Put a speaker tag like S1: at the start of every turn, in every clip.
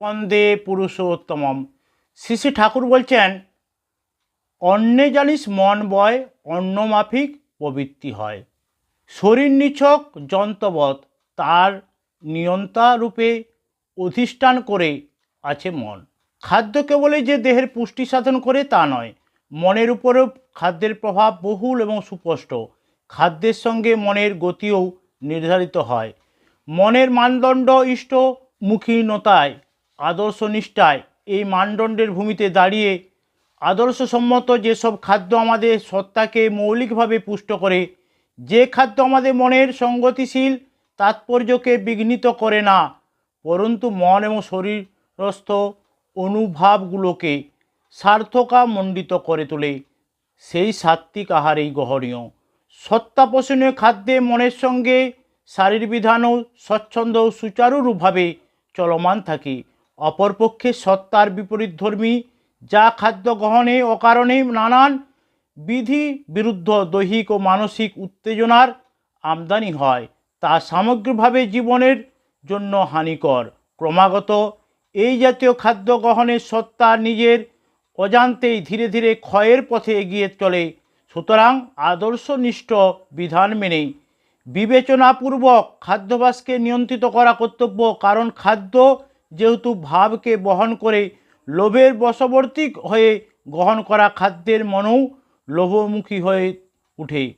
S1: বন্দে পুরুষোত্তমম শ্রী ঠাকুর বলছেন অন্নে জানিস মন বয় অন্ন মাফিক প্রবৃত্তি হয় শরীর নিছক যন্ত্রবৎ তার নিয়ন্তা রূপে অধিষ্ঠান করে আছে মন খাদ্য কেবলই যে দেহের পুষ্টি সাধন করে তা নয়, মনের উপরেও খাদ্যের প্রভাব বহুল এবং সুস্পষ্ট। খাদ্যের সঙ্গে মনের গতিও নির্ধারিত হয়। মনের মানদণ্ড ইষ্টমুখীনতায় আদর্শ নিষ্ঠায় এই মানদণ্ডের ভূমিতে দাঁড়িয়ে আদর্শসম্মত যেসব খাদ্য আমাদের সত্তাকে মৌলিকভাবে পুষ্ট করে, যে খাদ্য আমাদের মনের সঙ্গতিশীল তাৎপর্যকে বিঘ্নিত করে না, পরন্তু মন এবং শরীরস্থ অনুভাবগুলোকে সার্থকা মণ্ডিত করে তোলে। সেই সাত্ত্বিক গ্রহণীয় সত্তাপোষণীয় খাদ্যে মনের সঙ্গে শারীর বিধানও স্বচ্ছন্দ সুচারুরূপভাবে চলমান থাকে। অপরপক্ষে সত্তার বিপরীতধর্মী যা খাদ্য গ্রহণে অকারণে নানান বিধি বিরুদ্ধ দৈহিক ও মানসিক উত্তেজনার আমদানি হয়, তা সামগ্রিকভাবে জীবনের জন্য হানিকর। ক্রমাগত এই জাতীয় খাদ্য গ্রহণের সত্তা নিজের অজান্তেই ধীরে ধীরে ক্ষয়ের পথে এগিয়ে চলে, সুতরাং আদর্শনিষ্ঠ বিধান মেনে। বিবেচনাপূর্বক খাদ্যাভ্যাসকে নিয়ন্ত্রিত করা কর্তব্য, কারণ খাদ্য যেহেতু ভাবকে বহন করে লোভের বশবর্তী হয়ে গ্রহণ করা খাদ্যের মনও লোভমুখী হয়ে উঠে।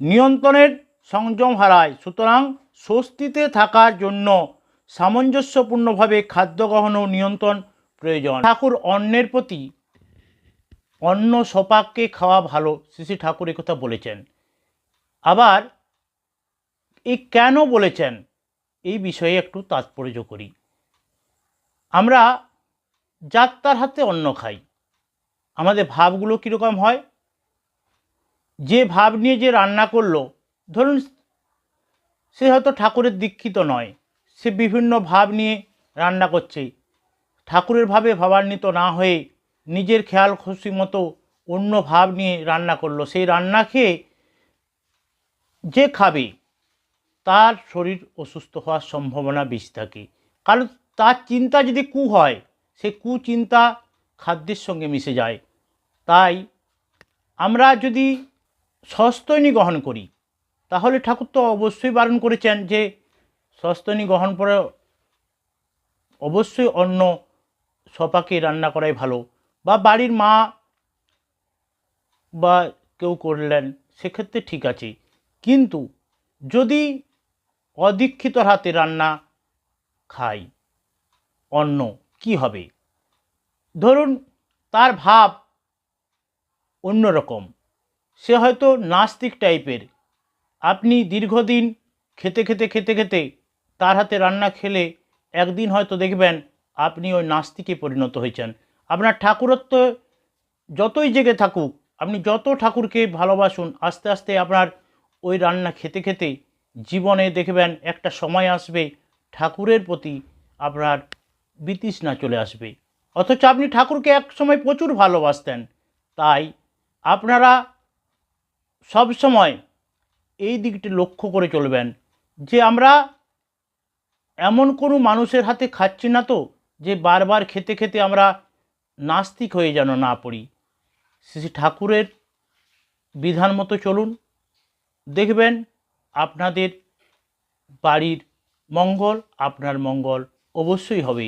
S1: নিয়ন্ত্রণের সংযম হারায়। সুতরাং স্বস্তিতে থাকার জন্য সামঞ্জস্যপূর্ণভাবে খাদ্য গ্রহণ ও নিয়ন্ত্রণ প্রয়োজন। ঠাকুর অন্যের প্রতি অন্য সপাককে খাওয়া ভালো শ্রী ঠাকুর কথা বলেছেন। আবার এই কেন বলেছেন, এই বিষয়ে একটু তাৎপর্য করি। আমরা যাত্রার হাতে অন্ন খাই, আমাদের ভাবগুলো কীরকম হয়? যে ভাব নিয়ে যে রান্না করল, ধরুন সে হয়তো ঠাকুরের দীক্ষিত নয়, সে বিভিন্ন ভাব নিয়ে রান্না করছে। ঠাকুরের ভাবে ভাবান্বিত না হয়ে নিজের খেয়াল খুশি মতো অন্য ভাব নিয়ে রান্না করল, সেই রান্না খেয়ে যে খাবে, তার শরীর অসুস্থ হওয়ার সম্ভাবনা বেশি থাকে। কারণ তার চিন্তা যদি কু হয়, সে কুচিন্তা খাদ্যের সঙ্গে মিশে যায়। তাই আমরা যদি সস্তৈনী গ্রহণ করি, তাহলে ঠাকুর তো অবশ্যই বারণ করেছেন যে সস্তনী গ্রহণ করে অবশ্যই অন্য সপাকে রান্না করাই ভালো। বা বাড়ির মা বা কেউ করলেন, সেক্ষেত্রে ঠিক আছে। কিন্তু যদি অদীক্ষিতর হাতে রান্না খাই অন্ন, কি হবে? ধরুন, তার ভাব অন্যরকম। সে হয়তো নাস্তিক টাইপের। আপনি দীর্ঘদিন খেতে খেতে খেতে খেতে তার হাতে রান্না খেলে একদিন হয়তো দেখবেন আপনি ওই নাস্তিকে পরিণত হয়েছেন। আপনার ঠাকুরত্ব যতই জেগে থাকুক, আপনি যত ঠাকুরকে ভালোবাসুন, আস্তে আস্তে আপনার ওই রান্না খেতে খেতে জীবনে দেখবেন একটা সময় আসবে ঠাকুরের প্রতি আপনার বিতৃষ্ণা চলে আসবে। অথচ আপনি ঠাকুরকে এক সময় প্রচুর ভালোবাসতেন। তাই আপনারা সব সময় এই দিকটি লক্ষ্য করে চলবেন যে আমরা এমন কোনো মানুষের হাতে খাচ্ছি না তো যে বারবার খেতে খেতে আমরা নাস্তিক হয়ে যেন না পড়ি। শ্রী ঠাকুরের বিধান মতো চলুন। দেখবেন আপনাদের বাড়ির মঙ্গল আপনার মঙ্গল অবশ্যই হবে।